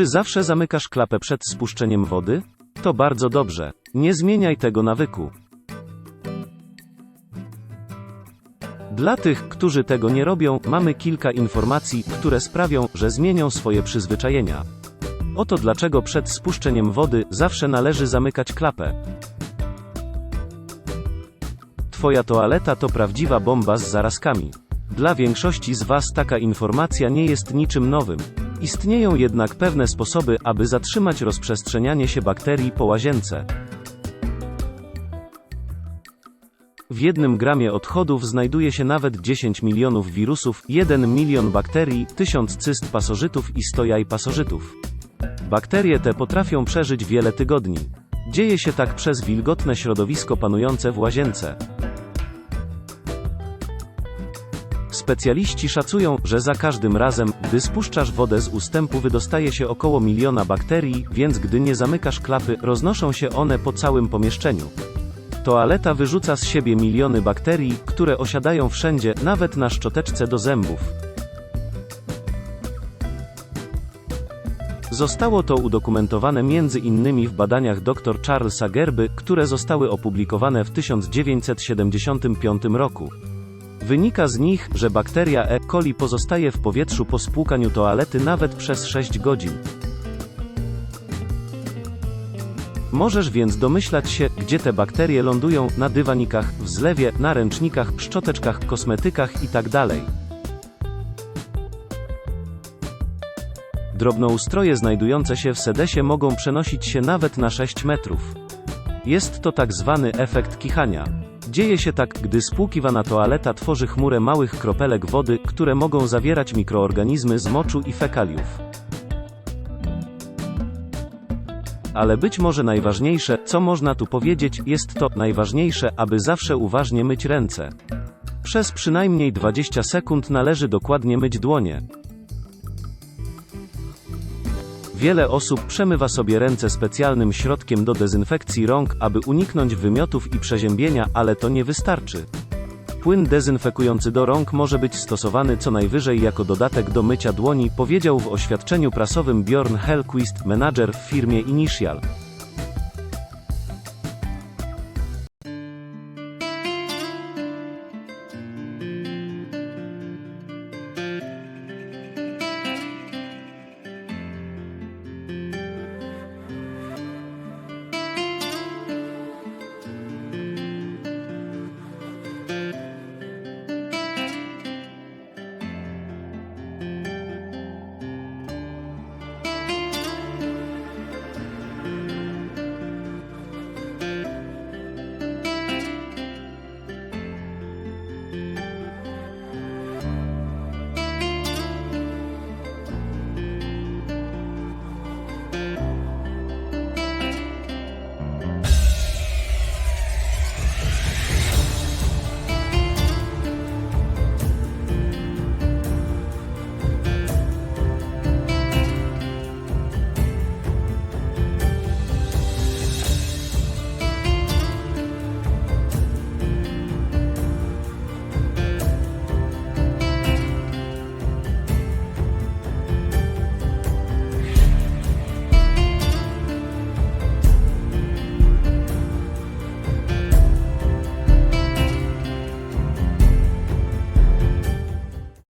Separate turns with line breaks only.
Czy zawsze zamykasz klapę przed spuszczeniem wody? To bardzo dobrze. Nie zmieniaj tego nawyku. Dla tych, którzy tego nie robią, mamy kilka informacji, które sprawią, że zmienią swoje przyzwyczajenia. Oto dlaczego przed spuszczeniem wody zawsze należy zamykać klapę. Twoja toaleta to prawdziwa bomba z zarazkami. Dla większości z Was taka informacja nie jest niczym nowym. Istnieją jednak pewne sposoby, aby zatrzymać rozprzestrzenianie się bakterii po łazience. W jednym gramie odchodów znajduje się nawet 10 milionów wirusów, 1 milion bakterii, 1000 cyst pasożytów i 100 jaj pasożytów. Bakterie te potrafią przeżyć wiele tygodni. Dzieje się tak przez wilgotne środowisko panujące w łazience. Specjaliści szacują, że za każdym razem, gdy spuszczasz wodę z ustępu wydostaje się około miliona bakterii, więc gdy nie zamykasz klapy, roznoszą się one po całym pomieszczeniu. Toaleta wyrzuca z siebie miliony bakterii, które osiadają wszędzie, nawet na szczoteczce do zębów. Zostało to udokumentowane innymi w badaniach dr Charlesa Gerby, które zostały opublikowane w 1975 roku. Wynika z nich, że bakteria E. coli pozostaje w powietrzu po spłukaniu toalety nawet przez 6 godzin. Możesz więc domyślać się, gdzie te bakterie lądują, na dywanikach, w zlewie, na ręcznikach, szczoteczkach, kosmetykach itd. Drobnoustroje znajdujące się w sedesie mogą przenosić się nawet na 6 metrów. Jest to tak zwany efekt kichania. Dzieje się tak, gdy spłukiwana toaleta tworzy chmurę małych kropelek wody, które mogą zawierać mikroorganizmy z moczu i fekaliów. Ale być może najważniejsze, co można tu powiedzieć, jest to najważniejsze, aby zawsze uważnie myć ręce. Przez przynajmniej 20 sekund należy dokładnie myć dłonie. Wiele osób przemywa sobie ręce specjalnym środkiem do dezynfekcji rąk, aby uniknąć wymiotów i przeziębienia, ale to nie wystarczy. Płyn dezynfekujący do rąk może być stosowany co najwyżej jako dodatek do mycia dłoni, powiedział w oświadczeniu prasowym Bjorn Hellquist, menadżer w firmie Initial.